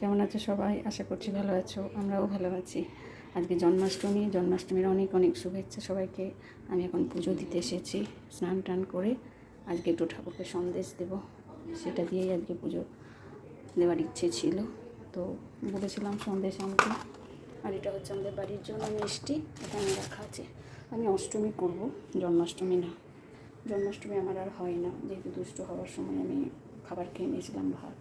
কেমন আছো সবাই? আশা করছি ভালো আছো, আমরাও ভালো আছি। আজকে জন্মাষ্টমী, জন্মাষ্টমীর অনেক অনেক শুভেচ্ছা সবাইকে। আমি এখন পুজো দিতে এসেছি, স্নান টান করে আজকে একটু ঠাকুরকে সন্দেশ দেব। সেটা দিয়েই আজকে পুজো দেওয়ার ইচ্ছে ছিল। তো বলেছিলাম সন্দেশ আনতে। আর এটা হচ্ছে আমাদের বাড়ির জন্য মিষ্টি, এখানে রাখা আছে। আমি অষ্টমী করব, জন্মাষ্টমী না। জন্মাষ্টমী আমার আর হয় না। যেহেতু দুষ্ট হওয়ার সময় আমি খাবার খেয়ে নিয়েছিলাম ভাত।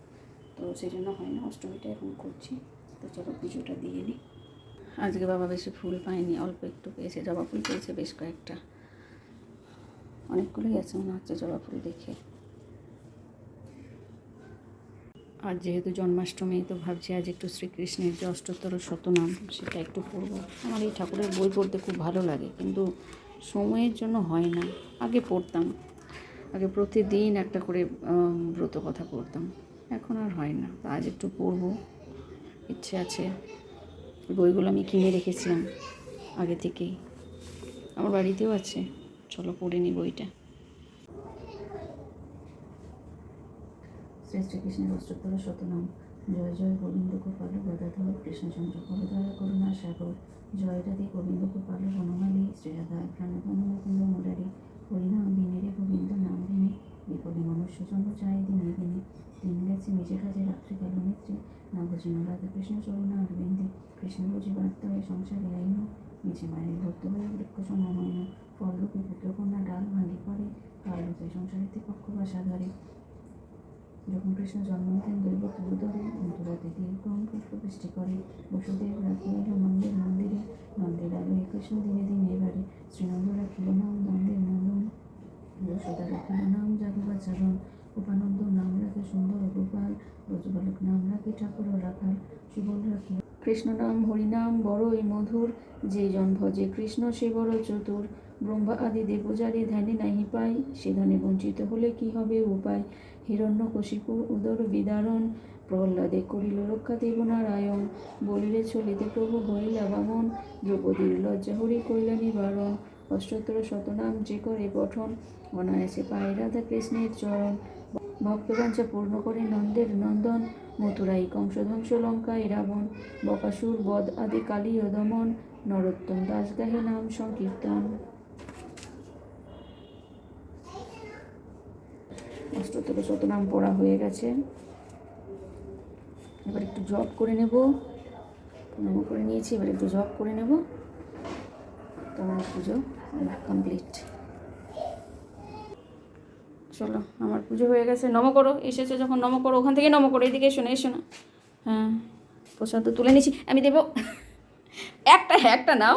তো সেই জন্য হয় না, অষ্টমীটা এখন করছি। তো চলো পুজোটা দিয়ে নিই আজকে বাবা বেশি ফুল পায়নি, অল্প একটু পেয়েছে, জবা ফুল পেয়েছে বেশ কয়েকটা। অনেকগুলোই আছে মনে হচ্ছে জবা ফুল দেখে। আর যেহেতু জন্মাষ্টমী, তো ভাবছি আজ একটু শ্রীকৃষ্ণের যে অষ্টোত্তর শতনাম, সেটা একটু পড়ব। আমার এই ঠাকুরের বই পড়তে খুব ভালো লাগে, কিন্তু সময়ের জন্য হয় না। আগে পড়তাম। আগে প্রতিদিন একটা করে ব্রত কথা পড়তাম। এখন আর হয় না। তা আজ একটু পড়ব। ইচ্ছে আছে। বইগুলো আমি কিনে রেখেছিলাম আগে থেকেই। আমার বাড়িতেও আছে। চলো পড়ে নি বইটা। শ্রী শ্রীকৃষ্ণের অষ্টোত্তর শতনাম। জয় জয় গোবিন্দ গোপাল, গদাধর কৃষ্ণচন্দ্র করদয়া করুণা সাগর। জয় রাধে গোবিন্দ গোপাল, বনমালী, শ্রীরাধা প্রাণধন মুকুন্দ মুরারি। হরিনাম বিনেরে গোবিন্দ, নাম দিনে বিপদে মনুষ্য জন্ম চায় দিনে দিনে। রাত্রি গেল নেত্রে না বুঝিন রাধা কৃষ্ণ চরুণা অরবিন্দে কৃষ্ণ বুঝি বার্তা হয়ে সংসারে আইন নিজে মায়ের ভক্ত হয়ে বৃক্ষ সম হয় না ফলরূপে পুত্রকন্যা ডাল ভাঙি পড়ে কাল হতে সংসারেতে পক্ষ বাসা ধরে। যখন কৃষ্ণ জন্ম নিতেন দৈব উদরে মথুরাতে দীর্ঘম পুষ্প বৃষ্টি করে। বসুদেব রাখিয়ে এলো নন্দের মন্দিরে নন্দের আলোয় কৃষ্ণ দিনে দিনে এবারে শ্রীনন্দ রাখিল নাম, নন্দের নন্দন যশোদা রাখিল নাম জাগবা চারণ। উপানন্দ নাম রাখে সুন্দর গোপাল ব্রজবালক নাম রাখে ঠাকুর রাখাল রাখি। কৃষ্ণ নাম হরিনাম বড়ই মধুর, যে জন ভজে কৃষ্ণ সে বড় চতুর। ব্রহ্মা আদি দেবজারে ধ্যানে নাহি পাই, সে ধনে বঞ্চিত হলে কি হবে উপায়? হিরণ্য কশিপু উদর বিদারণ, প্রহ্লাদে করিল রক্ষা দেবনারায়ণ। বলিলে চলিতে প্রভু হইলা বামন, দ্রৌপদীর লজ্জা হরি কইলা নিবারণ। অষ্টোত্তর শতনাম যে করে পঠন, অনায়াসে পায় রাধা কৃষ্ণের চরণ। ভক্তবাঞ্ছা পূর্ণ করে নন্দের নন্দন, মথুরাই কংসধ্বংস লঙ্কায় রাবণ বকাসুর, বদ আদি কালী ও দমন, নরোত্তম দাস গাহে নাম সংকীর্তন। অষ্টতর শতনাম পড়া হয়ে গেছে। এবার একটু জব করে নেব। প্রণাম করে নিয়েছি, এবার একটু জব করে নেব। তোমার পুজো কমপ্লিট চলো আমার পুজো হয়ে গেছে নম করো এসেছ যখন নম করো ওখান থেকে নম করো এদিকে এসো না এসো না। হ্যাঁ প্রসাদ তো তুলে নিছি আমি দেবো। একটা হ্যাঁ একটা নাও।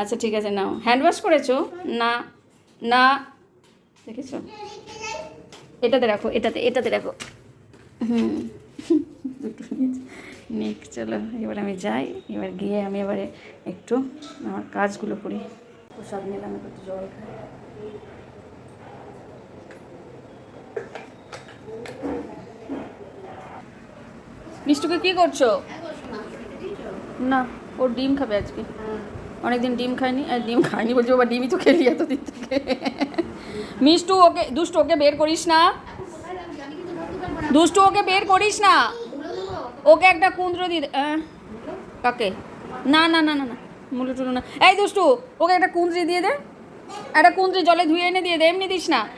আচ্ছা ঠিক আছে নাও। হ্যান্ড ওয়াশ করেছ? না না। দেখেছ? এটাতে রাখো এটাতে এটাতে রাখো। হুম। নিক চলো এবার আমি যাই এবার গিয়ে আমি এবারে একটু আমার কাজগুলো করি। প্রসাদ নিলাম একটু জল খাই। মিষ্টুকে কি করছ? না ও ডিম খাবে আজকে। অনেকদিন ডিম খায়নি আর ডিম খায়নি বলছি বাবা ডিমই তো খেলি এতদিন থেকে। মিষ্টু ওকে দুষ্টু ওকে বের করিস না। দুষ্টু ওকে বের করিস না। ওকে একটা কুন্দ্র দি দে- কাকে? না না না না না মুলু টুলু না। এই দুষ্টু ওকে একটা কুন্দ্রি দিয়ে দে। একটা কুন্দ্রি জলে ধুয়ে এনে দিয়ে দে এমনি দিস না।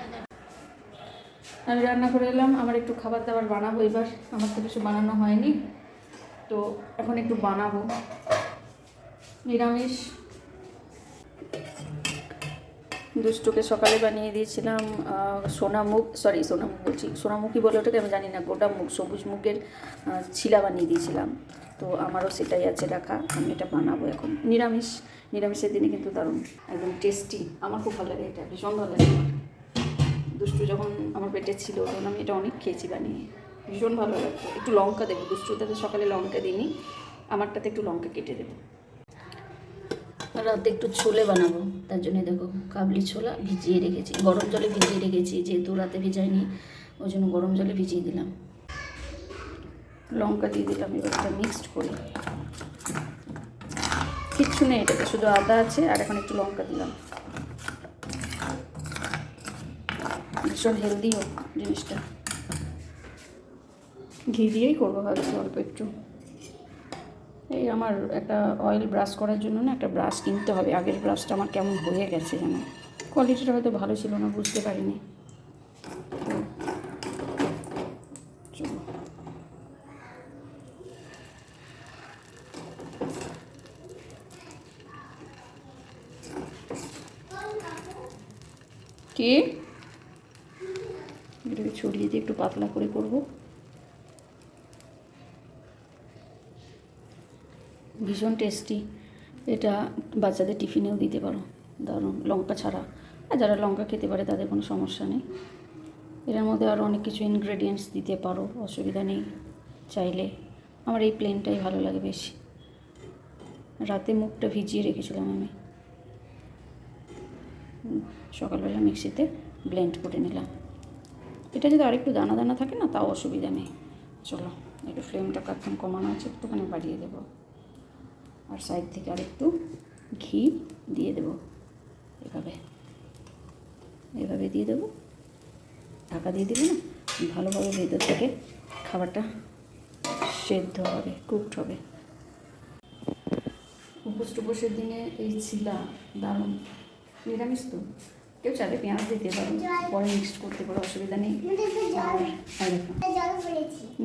আমি রান্না করে এলাম, আমার একটু খাবার দাবার বানাবো এবার, আমার তো কিছু বানানো হয়নি। তো এখন একটু বানাবো। নিরামিষ। দুষ্টুকে সকালে বানিয়ে দিয়েছিলাম সোনামুখ সরি সোনামুখ বলছি সোনামুখী বলে ওটাকে আমি জানি না, গোটা মুখ, সবুজ মুখের ছিলা বানিয়ে দিয়েছিলাম। তো আমারও সেটাই আছে রাখা, আমি এটা বানাবো এখন। নিরামিষ, নিরামিষের দিনে কিন্তু দারুণ, একদম টেস্টি আমার খুব ভালো লাগে এটা, ভীষণ ভালো লাগে। দুষ্টু যখন আমার পেটে ছিল, তখন আমি এটা অনেক খেয়েছি বানিয়ে। ভীষণ ভালো লাগতো। একটু লঙ্কা দেবো। দুষ্টুটাতে সকালে লঙ্কা দিইনি। আমারটাতে একটু লঙ্কা কেটে দেবো। রাতে একটু ছোলে বানাবো। তার জন্য দেখো, কাবলি ছোলা ভিজিয়ে রেখেছি। গরম জলে ভিজিয়ে রেখেছি, যেহেতু রাতে ভিজাইনি, ওই জন্য গরম জলে ভিজিয়ে দিলাম। লঙ্কা দিয়ে দিলাম এবারটা মিক্সড করি। কিচ্ছু নেই এটাতে, শুধু আদা আছে আর এখন একটু লঙ্কা দিলাম। ভীষণ হেলদিও জিনিসটা। ঘি দিয়েই করব ভাবছি অল্প একটু। এই আমার একটা অয়েল ব্রাশ করার জন্য না একটা ব্রাশ কিনতে হবে। আগের ব্রাশটা আমার কেমন হয়ে গেছে যেন। কোয়ালিটিটা হয়তো ভালো ছিল না, বুঝতে পারিনি। কি? একটু পাতলা করে করব। ভীষণ টেস্টি এটা বাচ্চাদের টিফিনেও দিতে পারো। দারুণ। লঙ্কা ছাড়া। আর যারা লঙ্কা খেতে পারে, তাদের কোনো সমস্যা নেই। এটার মধ্যে আরও অনেক কিছু ইনগ্রেডিয়েন্টস দিতে পারো, অসুবিধা নেই চাইলে। আমার এই প্লেনটাই ভালো লাগে বেশি। রাতে মুখটা ভিজিয়ে রেখেছিলাম আমি। সকালবেলা মিক্সিতে ব্লেন্ড করে নিলাম। এটা যদি আরেকটু দানা দানা থাকে না, তাও অসুবিধা নেই। চলো, একটু ফ্লেমটা একদম কমানো আছে, একটুখানি বাড়িয়ে দেবো। আর সাইড থেকে আরেকটু ঘি দিয়ে দেবো। এভাবে। এভাবে দিয়ে দেবো। ঢাকা দিয়ে দিলে না, ভালোভাবে ভেতর থেকে খাবারটা সেদ্ধ হবে কুকড হবে। উপোস টুপোসের দিনে এই ছিলা দারুণ। নিরামিষ তো? কেউ চাইলে পেঁয়াজ দিতে পারো। পরে মিক্সড করতে পারো, অসুবিধা নেই।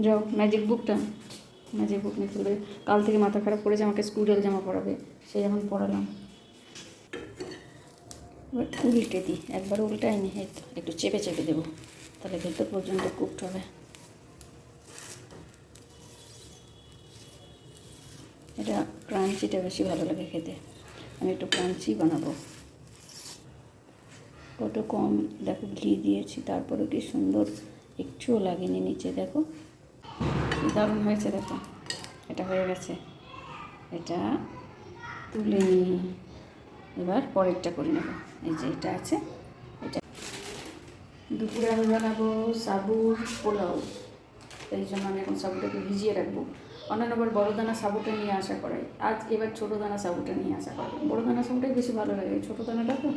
যাও ম্যাজিক বুকটা ম্যাজিক বুক নিয়ে ফেলবে। কাল থেকে মাথা খারাপ করেছে, আমাকে স্কুলের জামা পরাবে। সেই এখন পড়ালাম এবার উল্টে দিই। একবার উল্টাই নি একটু চেপে চেপে দেবো। তাহলে ভেতর পর্যন্ত কুকড হবে। এটা ক্রাঞ্চিটা বেশি ভালো লাগে খেতে। আমি একটু ক্রাঞ্চি বানাবো। কত কম, দেখো ঘি দিয়েছি, তারপরেও কি সুন্দর, একটুও লাগেনি নিচে, দেখো। দারুণ হয়েছে, দেখো। এটা হয়ে গেছে। এটা তুলে নিই। এবার পরেরটা করে নেব। এই যে এটা আছে, এটা। দুপুরে আমি বানাবো সাবুর পোলাও। এই জন্য আমি এখন সাবুটাকে ভিজিয়ে রাখব। অন্যান্যবার বড় দানা সাবুটা নিয়ে আসা করাই। আজ এবার ছোটো দানা সাবুটা নিয়ে আসা করাই। বড় দানা সাবুটাই বেশি ভালো লাগে। ছোটো দানাটা তো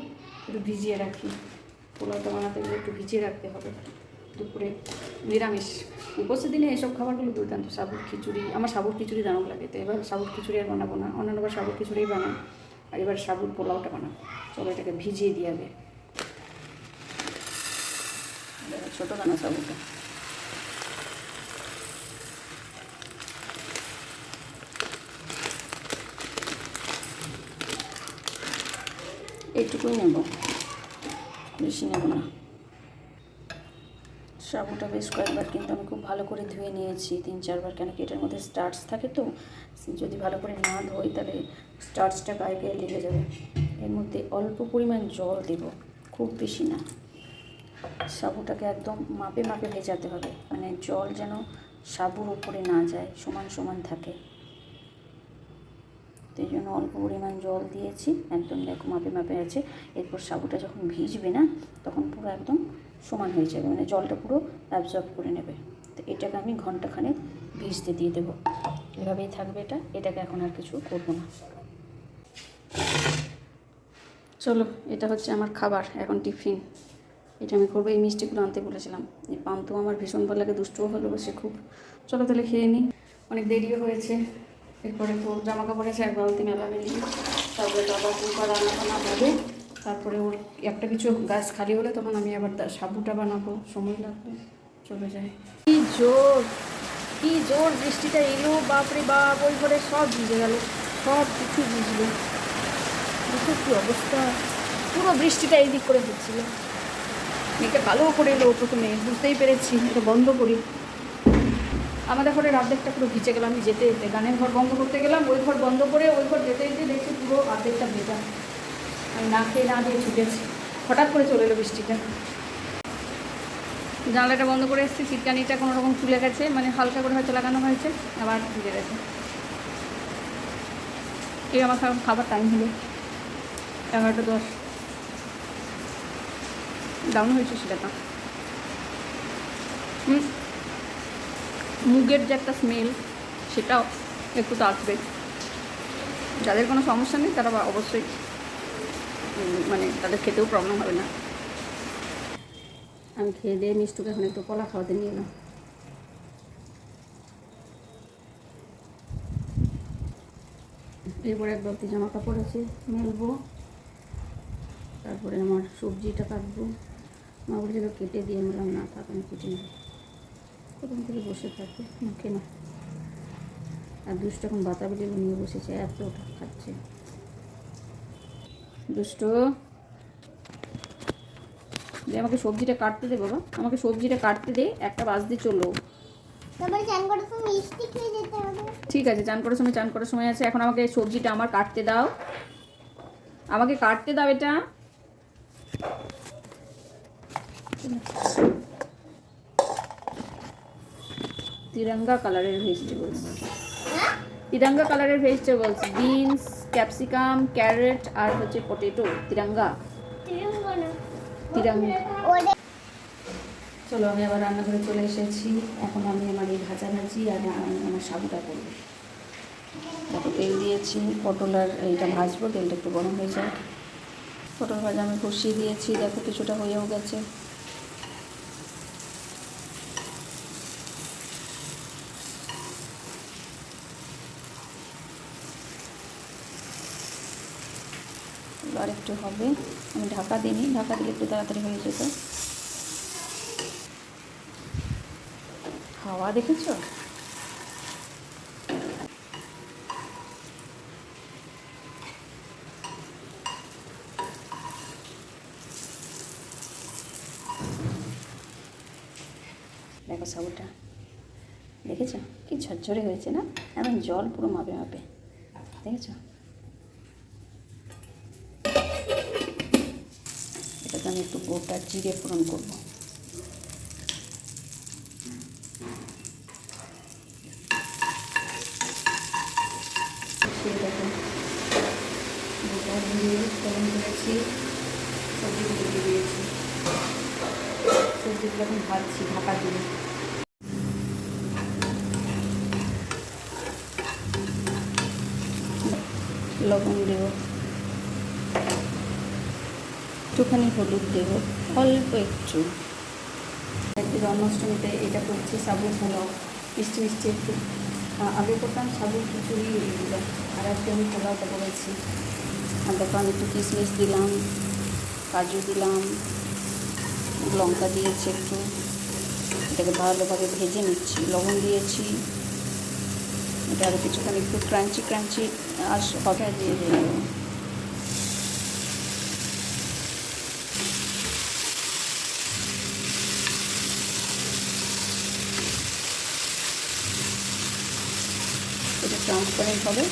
একটু ভিজিয়ে রাখি। পোলাওটা বানাতে গেলে একটু ভিজিয়ে রাখতে হবে। দুপুরে নিরামিষ। উপস্থিত দিনে এসব খাবারগুলো দুর্দান্ত। সাবুর খিচুড়ি। আমার সাবুর খিচুড়ি দারুণ লাগে তো। এবার সাবুর খিচুড়ি আর বানাবো না। অন্যান্যবার সাবুর খিচুড়ি বানাই। আর এবার সাবুর পোলাওটা বানাবো চলো এটাকে ভিজিয়ে দিয়ে আগে। ছোটো দানা সাবুটা। এইটুকুই নেব। বেশি নেব না। সাবুটা বেশ কয়েকবার কিন্তু আমি খুব ভালো করে ধুয়ে নিয়েছি। তিন, চারবার কেন কি এটার মধ্যে স্টার্চ থাকে তো? যদি ভালো করে না ধোই তাহলে স্টার্চটা গায়ে গায়ে লেগে যাবে। এর মধ্যে অল্প পরিমাণ জল দেব, খুব বেশি না। সাবুটাকে একদম মাপে মাপে ভেজাতে হবে। মানে জল যেন সাবুর উপরে না যায়, সমান সমান থাকে। তো এই জন্য অল্প পরিমাণ জল দিয়েছি। একদম দেখো মাপে মাপে আছে। এরপর সাবুটা যখন ভিজবে না, তখন পুরো একদম সমান হয়ে যাবে। মানে জলটা পুরো অ্যাবজর্ব করে নেবে। তো এটাকে আমি ঘন্টাখানেক ভিজতে দিয়ে দেবো। এভাবেই থাকবে এটা। এটাকে এখন আর কিছু করব না। চলো, এটা হচ্ছে আমার খাবার। এখন টিফিন। এটা আমি করব। এই মিষ্টিগুলো আনতে বলেছিলাম। এই পান্তো আমার ভীষণ ভালো লাগে, দুষ্টুও ভালোবাসে খুব। চলো তাহলে খেয়ে নিই অনেক দেরিও হয়েছে। এরপরে তো জামা কাপড় আছে এক বালতি মেলা মেলি তারপরে আবার কুকা রান্না বান্না হবে তারপরে ওর একটা কিছু গাছ খালি হলে তখন আমি আবার সাবুটা বানাবো সময় লাগবে চলে যায়। কি জোর কি জোর বৃষ্টিটা এলো বাপরে বাপ ওই ঘরে সব ভিজে গেল সব কিছু ভিজলো। দেখো কি অবস্থা পুরো বৃষ্টিটা এই দিক করে হচ্ছিল। মেয়েকে ভালো করে এলো প্রথমে বুঝতেই পেরেছি এটা বন্ধ করি। আমাদের ঘরের অর্ধেকটা পুরো ভিজে গেলাম আমি যেতে যেতে। গানের ঘর বন্ধ করতে গেলাম, ওই ঘর বন্ধ করে ওই ঘর যেতে যেতে দেখছি পুরো অর্ধেকটা ভেজা। আমি না খেয়ে না দিয়ে ছুটেছি। হঠাৎ করে চলে এলো বৃষ্টিটা জানলাটা বন্ধ করে এসেছি চিটকানিটা কোনো রকম খুলে গেছে মানে হালকা করে হয়তো লাগানো হয়েছে, আবার ভিজে গেছে। এই আমার খাবার টাইম হলো। এগারোটা দশ। ডাউন হয়েছে সেটা হুম। মুগের যে একটা স্মেল সেটাও একটু তো আসবে। যাদের কোনো সমস্যা নেই, তারা অবশ্যই মানে তাদের খেতেও প্রবলেম হবে না। আমি খেয়ে দিয়ে মিষ্টুকে এখন একটু কলা খাওয়াতে নিয়ে এলাম। এরপরে এক বালতি জামা কাপড় আছে, মেলবো। তারপরে আমার সবজিটা কাটবো। মা বলেছিল কেটে দিয়ে মেলাম, না থাক, আমি কেটে নেব। প্রথম থেকে বসে থাকবে মুখে না আর দুষ্ট এখন বাতাবিগুলো নিয়ে বসেছে এত ওটা খাচ্ছে। দুষ্ট দে আমাকে সবজিটা কাটতে দে বাবা। আমাকে সবজিটা কাটতে দে একটা বাস দিয়ে চলো। ঠিক আছে চান করার সময় চান করার সময় আছে। এখন আমাকে সবজিটা আমার কাটতে দাও। আমাকে কাটতে দাও এটা। তিরঙ্গা কালারের ভেজিটেবলস। হ্যাঁ? তিরঙ্গা কালারের ভেজিটেবলস বিনস ক্যাপসিকাম ক্যারেট আর হচ্ছে পটেটো তিরঙ্গা। তিরঙ্গনা তিরঙ্গা। চলো আমি আবার রান্নাঘরে চলে এসেছি। এখন আমি আমার এই ভাজা ভাজি আর আমি আমার সাবুটা করব। দেখো তেল দিয়েছি পটল আর এইটা ভাজবো তেলটা একটু গরম হয়ে যায় পটল ভাজা আমি কষিয়ে দিয়েছি। দেখো কিছুটা হয়েও গেছে আর একটু হবে। আমি ঢাকা দিইনি ঢাকা দিলে একটু তাড়াতাড়ি হয়ে যেত। হাওয়া দেখেছ? দেখো সাবুটা দেখেছ? কি ঝরঝরে হয়েছে না? এখন জল পুরো মাপে মাপে। দেখেছ এটাকে আমি একটু গোটা জিরে ফোড়ন করব। সেই দেখো গোটা জিরে ফোড়ন করেছি সবজিগুলো দিয়ে দিয়েছি সবজিগুলো এখন ভাজছি ঢাকা দিয়ে লবণ দেব। একটুখানি হলুদ দেব, অল্প একটু। জন্মাষ্টমীতে এটা করছি সাবু পোলাও, মিষ্টি মিষ্টি একটু। আগে করতাম সাবু খিচুড়ি, আর আজকে আমি পোলাওটা করেছি। আর দেখো, আমি একটু কিশমিশ দিলাম, কাজু দিলাম, লঙ্কা দিয়েছি একটু। এটাকে ভালোভাবে ভেজে নিচ্ছি, লবণ দিয়েছি। এটা আরও কিছুক্ষণ একটু ক্রাঞ্চি ক্রাঞ্চি আস হবে দিয়ে দেবো ট্রান্সপারেন্ট হবে।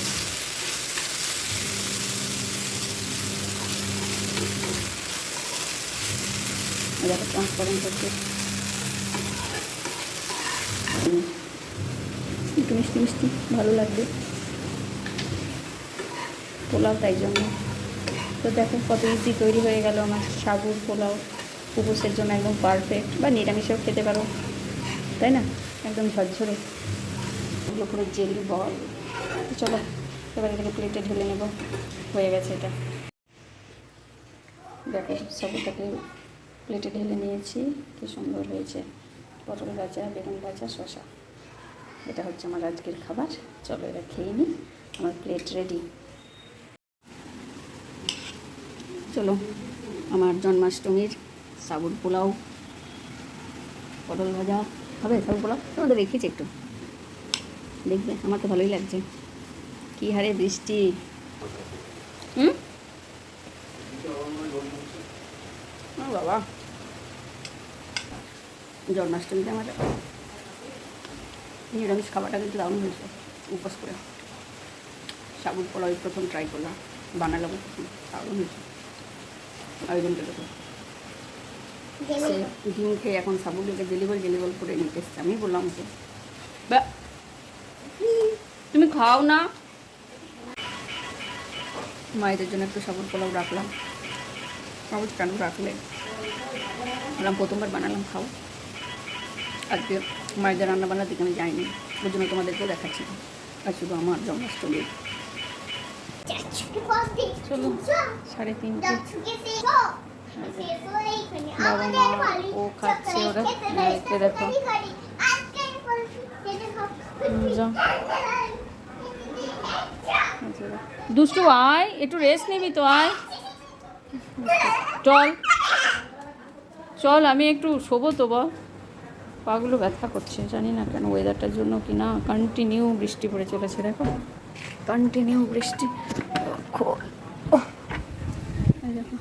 ট্রান্সপারেন্ট হচ্ছে। একটু মিষ্টি মিষ্টি, ভালো লাগবে। পোলাও তাই জন্য। তো দেখো, কত ইজি তৈরি হয়ে গেল আমার সাবুর পোলাও। উপোসের জন্য একদম পারফেক্ট বা নিরামিষেও খেতে পারো। তাই না? একদম ঝরঝরে। এগুলো পুরো জেলি বল তো চলো, এবার এটাকে প্লেটে ঢেলে নেব। হয়ে গেছে এটা। দেখো সাবুটাকে প্লেটে ঢেলে নিয়েছি। কি সুন্দর হয়েছে। পটল ভাজা, বেগুন ভাজা শশা এটা হচ্ছে আমার আজকের খাবার। চলো এরা খেয়ে নিই আমার প্লেট রেডি চলো, আমার জন্মাষ্টমীর সাবুর পোলাও, পটল ভাজা। হবে সাবুর পোলাও? তোমাদের রেখেছি একটু। দেখবে, আমার তো ভালোই লাগছে। কী হারে বৃষ্টি? হুম? ও বাবা। জন্মাষ্টমীতে আমার নিরামিষ খাবারটা কিন্তু দারুণ হয়েছে উপোস করে। সাবুর পোলাও এই প্রথম ট্রাই করলাম বানালাম দারুণ হয়েছে। আয়োজনটা দেখো সে ডিম খেয়ে এখন সাবুগুলোকে জেলিবল জেলিবল করে নিতে এসছে। আমি বললাম ওকে বা তুমি খাও না মায়েদের জন্য একটু সাবুর পোলাও রাখলাম। সাবুর কেন রাখলে বললাম প্রথমবার বানালাম খাও। আজকে মায়েদের রান্না বান্নার দিকে আমি যাইনি ওই জন্য তোমাদেরকেও দেখাচ্ছি। আর শুধু আমার জন্মাষ্টমী। চলো সাড়ে তিনটে। বাবা মা ও খাচ্ছে ওরা। দেখো। যাও। দুষ্টু আয়। একটু রেস্ট নিবি তো আয়। চল। চল আমি একটু শোবো তো বল। পাগুলো ব্যথা করছে জানি না কেন ওয়েদারটার জন্য কি না। কন্টিনিউ বৃষ্টি পড়ে চলেছে দেখো। কন্টিনিউ বৃষ্টি। দেখো।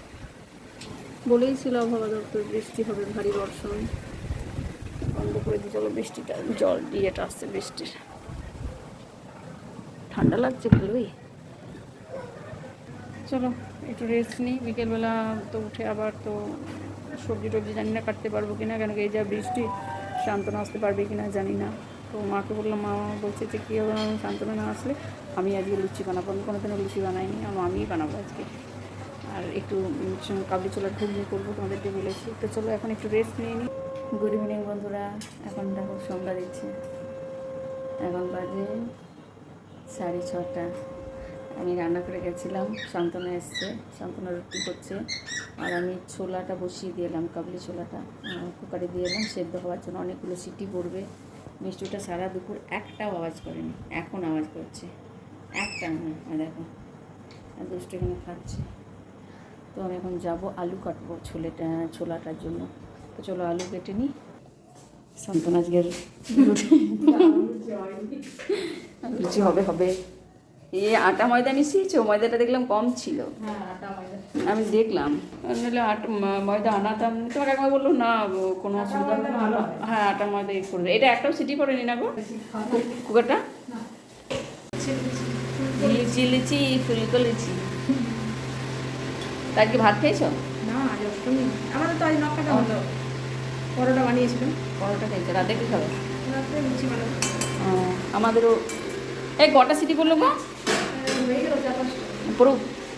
বলেই ছিল আবহাওয়া দপ্তর বৃষ্টি হবে ভারী বর্ষণ। বন্ধ করে দিয়ে চলো বৃষ্টিটা জল দিয়েটা আসছে বৃষ্টির। ঠান্ডা লাগছে ভালোই। চলো, একটু রেস্ট নিই। বিকেলবেলা তো উঠে আবার তো সবজি টবজি জানি না কাটতে পারব কিনা, কেন কি এই যা বৃষ্টি শান্তনা আসতে পারবে কিনা জানি না। তো মাকে বললাম, মা বলছে যে কী হবে আমি শান্তনা না আসলে আমি আজকে লুচি বানাবো। আমি কোনোদিনও লুচি বানাইনি আমার আমিই বানাবো আজকে। আর একটু কাবলি ছোলার ঘুগনি করব তোমাদেরকে বলেছি। তো চলো, এখন একটু রেস্ট নিয়ে নিই। গুড ইভিনিং বন্ধুরা। এখন দেখো, সন্ধ্যা দিচ্ছে। এখন বাজে সাড়ে ছটা। আমি রান্না করে গেছিলাম শান্তনা এসছে শান্তনা রুটি করছে আর আমি ছোলাটা বসিয়ে দিলাম কাবলি ছোলাটা কুকারে দিয়ে এলাম সেদ্ধ হওয়ার জন্য অনেকগুলো সিটি পড়বে। মিষ্টিটা সারা দুপুর একটাও আওয়াজ করেনি এখন আওয়াজ করছে একটা না আর দেখো আর দুষ্টু এখানে খাচ্ছে। তো আমি এখন যাব আলু কাটবো ছোলেটা ছোলাটার জন্য। তো চলো আলু কেটে নিই। শান্তনা আজকের হবে হবে। এ আটা ময়দা মিশিয়েছো ময়দাটা দেখলাম কম ছিল। আমি দেখলাম। নাহলে আটা ময়দা আনাতাম। তোমার একবার বলল না কোনো অসুবিধা হবে না। হ্যাঁ আটা ময়দা ইয়ে করে দেবে। এটা একটাও সিটি পড়েনি না গো? কুকারটা? লিচি লিচি ফুলকো লিচি। তার কি ভাত খেয়েছো? না আজ অষ্টমী। আমাদের তো আজ নকাটা হলো। পরোটা বানিয়েছিলাম। পরোটা খেয়েছো। রাতে কি খাবে? রাত্রে লুচি বানাবো। ও, আমাদেরও। এই কটা সিটি পড়ল গো হয়ে গেল চার পাঁচটা পুরো,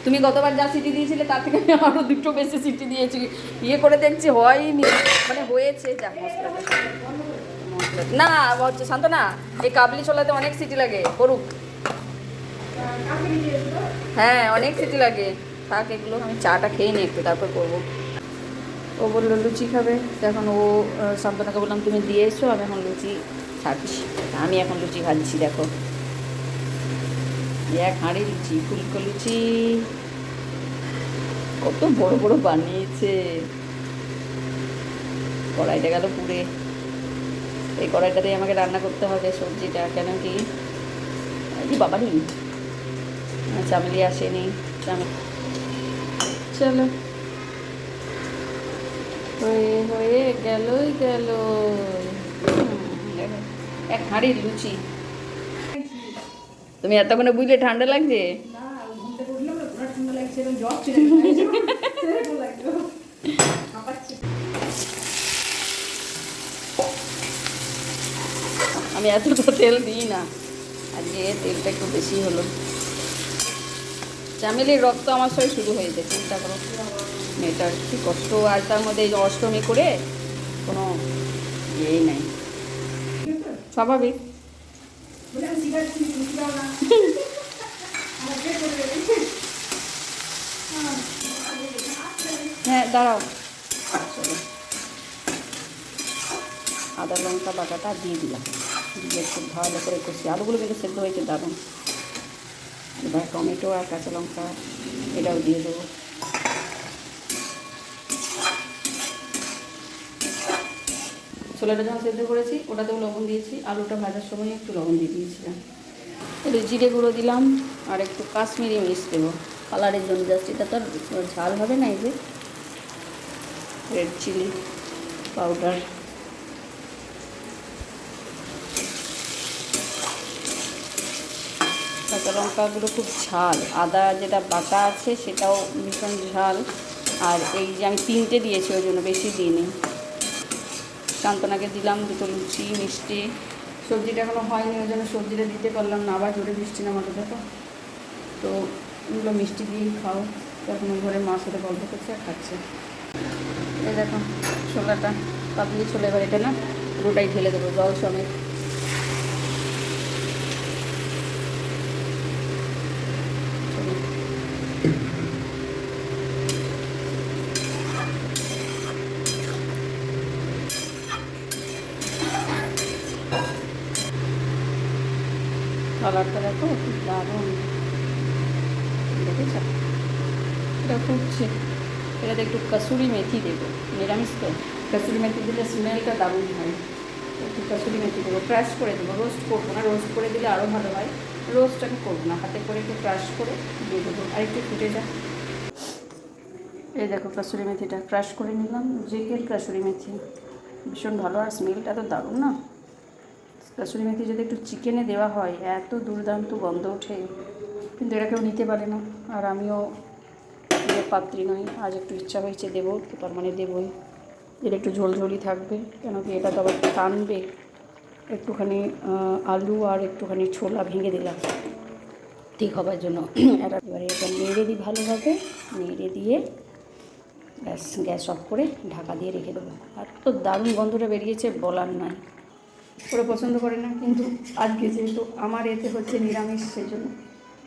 তুমি গতবার যা সিটি দিয়েছিলে, তার থেকে আমি আরও দুটো বেশি সিটি দিয়েছি। ইয়ে করে দেখছি, হয়নি। মানে হয়েছে মশলা না, হচ্ছে শান্ত না এই কাবলি ছোলাতে অনেক সিটি লাগে, করুক। হ্যাঁ অনেক সিটি লাগে। থাক, এগুলো আমি চাটা খেয়ে নিই একটু, তারপর করব। ও বলল, লুচি খাবে। এখন ও শান্তনাকে বললাম, তুমি দিয়ে এসো, আমি এখন লুচি খাচ্ছি। আমি এখন লুচি খাচ্ছি, দেখো। এক হাঁড়ি লুচি ফুলকো লুচি। কত বড় বড় বানিয়েছে। কড়াইটা গেল পুড়ে। এই কড়াইটাতেই আমাকে রান্না করতে হবে সবজিটা কেন কি? বাবা নেই চামেলি আসেনি। চামেলি চলো। হয়ে হয়ে গেলই গেল। এক হাঁড়ির লুচি। তুমি এতক্ষণে বুঝলে ঠান্ডা লাগছে? আমি এতটা তেল দিই না। আজকে তেলটা একটু বেশি হলো। চামেলির রক্ত আমার সঙ্গে শুরু হয়েছে চিন্তা করো। মেয়েটার কি কষ্ট আর তার মধ্যে এই অষ্টমী করে কোনো ইয়েই নাই। স্বাভাবিক। হ্যাঁ দাঁড়াও। আদা লঙ্কা বাটাটা দিয়ে দিলাম। দিয়ে খুব ভালো করে কষি আলুগুলো কিন্তু সেদ্ধ হয়েছে দারুণ। এবার টমেটো আর কাঁচা লঙ্কা এটাও দিয়ে দেবো। ছোলাটা যখন সেদ্ধ করেছি, ওটাতেও লবণ দিয়েছি আলুটা ভাজার সময় একটু লবণ দিয়ে দিয়েছিলাম। একটু জিরে গুঁড়ো দিলাম, আর একটু কাশ্মীরি মিক্স দেবো। কালারের জন্য, জাস্ট এটা তো ঝাল হবে না এই যে। রেড চিলি পাউডার কাঁচা লঙ্কাগুলো খুব ঝাল। আদা যেটা বাটা আছে, সেটাও ভীষণ ঝাল। আর এই যে আমি তিনটে দিয়েছি ওই জন্য বেশি দিইনি। শান্তনাকে দিলাম, দুটো লুচি, মিষ্টি। সবজিটা এখনও হয়নি, ওই জন্য সবজিটা দিতে পারলাম না, আবার জোরে বৃষ্টি নামাতে দেখো। তো এগুলো মিষ্টি দিয়েই খাও, এখন ঘরে মার সাথে গল্প করছে আর খাচ্ছে। এই দেখো, ছোলাটা পাতলি ছোলা, এবার এটা না পুরোটাই ঢেলে দেবো, জল সমেত। কালারটা দেখো দারুণ। দেখেছ? এটা ফুটছে এটাতে একটু কসুরি মেথি দেবো, নিরামিষ তো। কসুরি মেথি দিলে স্মেলটা দারুণ হয়। একটু কসুরি মেথি দেবো ক্রাশ করে দেবো রোস্ট করব না রোস্ট করে দিলে আরও ভালো হয়। রোস্ট আমি করব না, হাতে করে একটু ক্রাশ করে দিয়ে দেবো, আর একটু ফুটে যায় এই দেখো কাসুরি মেথিটা ক্রাশ করে নিলাম জেকের কাসুরি মেথি? ভীষণ ভালো, আর স্মেলটা তো দারুণ না? কাসুরি মেথি যদি একটু চিকেনে দেওয়া হয়, এত দুর্দান্ত গন্ধ ওঠে। কিন্তু এটা কেউ নিতে পারে না। আর আমিও পাত্রী নই। আজ একটু ইচ্ছা হয়েছে দেবো তো তার মানে দেবই। এটা একটু ঝোলঝোলি থাকবে কেন কি এটা তো আবার টানবে। একটুখানি আলু আর একটুখানি ছোলা ভেঙে দিলাম। ঠিক হবার জন্য। এটা এবারে এটা নেড়ে দিই ভালোভাবে। নেড়ে দিয়ে গ্যাস গ্যাস অফ করে ঢাকা দিয়ে রেখে দেবো। আর তো দারুণ গন্ধটা বেরিয়েছে বলার নয়। ওরা পছন্দ করে না, কিন্তু আজকে যেহেতু আমার এতে হচ্ছে নিরামিষ সেই জন্য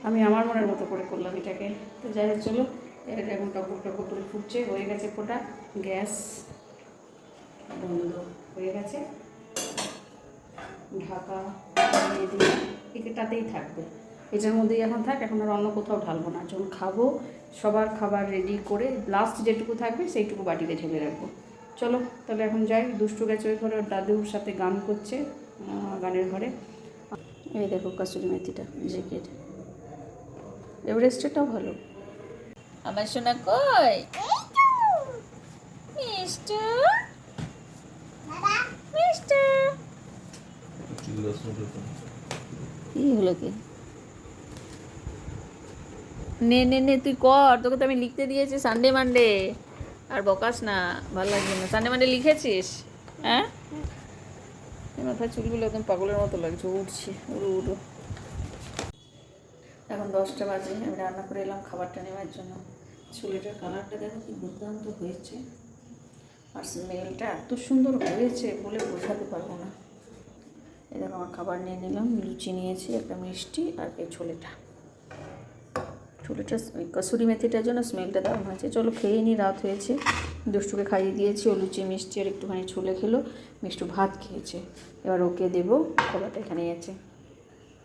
আমি আমার মনের মতো করে করলাম এটাকে। তো যাই হোক, চলো এটা এখন টপক টপক করে ফুটছে, হয়ে গেছে ফোটা, গ্যাস বন্ধ হয়ে গেছে। ঢাকা দিয়ে দিলাম, এটাতেই থাকবে। এটার মধ্যেই এখন থাক, এখন আর অন্য কোথাও ঢালবো না। যখন খাব, সবার খাবার রেডি করে লাস্ট যেটুকু থাকবে, সেইটুকু বাটিতে ঢেলে রাখব। চলো তাহলে এখন যাই। দুষ্টু গেছে ওই ঘরে ওর দাদুর সাথে গান করছে গানের ঘরে। এই দেখো কাসুরি মেথিটা জ্যাকেট। এভারেস্টেরটাও ভালো। আমার সোনা কই? কি হলো কি? নে নে নে তুই কর তোকে তো আমি লিখতে দিয়েছি সানডে মানডে আর বকাস না, ভালো লাগছে না। সানডে মানডে লিখেছিস? হ্যাঁ? মাথায় চুলগুলো একদম পাগলের মতো লাগছে উঠছে উড়ো উড়ো। এখন দশটা বাজে, আমি রান্না করে এলাম খাবারটা নেওয়ার জন্য। চুলেটার কালারটা দেখো কি দুর্দান্ত হয়েছে। আর স্মেলটা এত সুন্দর হয়েছে বলে বোঝাতে পারব না। এই দেখো, আমার খাবার নিয়ে নিলাম, লুচি নিয়েছি, একটা মিষ্টি আর এই ছোলেটা। ছোলেটা কসুরি মেথিটার জন্য স্মেলটা দারুণ হয়েছে। চলো খেয়ে নিই রাত হয়েছে। দুষ্টুকে খাইয়ে দিয়েছি, ও লুচি, মিষ্টি আর একটুখানি ছুলে খেলো। মিষ্টু ভাত খেয়েছে। এবার ওকে দেবো, খাবারটা এখানেই আছে।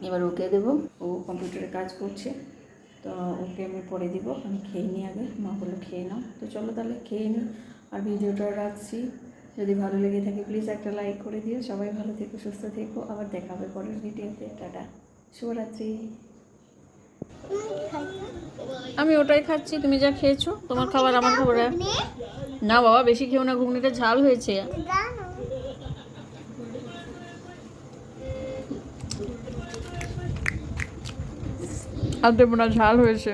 এবার ওকে দেবো, ও কম্পিউটারে কাজ করছে। তো ওকে আমি পরে দিব, আমি খেয়ে নিই আগে। মা বলল, খেয়ে নাও। তো চলো তাহলে খেয়ে নিই আর ভিডিওটা রাখছি। যদি ভালো লেগে থাকে প্লিজ একটা লাইক করে দিও। সবাই ভালো থেকো, সুস্থ থেকো। আবার দেখা হবে পরের ভিডিওতে টাটা। শুভরাত্রি। আমি ওটাই খাচ্ছি তুমি যা খেয়েছো তোমার খাবার আমার খাবার না বাবা বেশি খেও না ঘুগনিটা ঝাল হয়েছে। আর দেবো না ঝাল হয়েছে।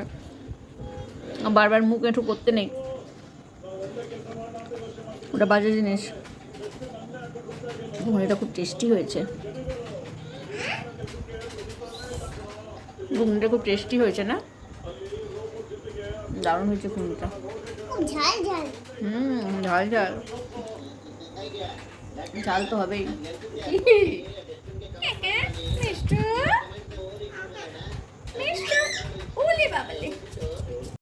বারবার মুখ এঁঠু করতে নেই। ওটা বাজে জিনিস। ঘুগনিটা খুব টেস্টি হয়েছে। ঘুগনিটা খুব টেস্টি হয়েছে না? দারুণ হয়েছে ঘুগনিটা ঝাল ঝাল। হুম ঝাল ঝাল। ঝাল তো হবেই।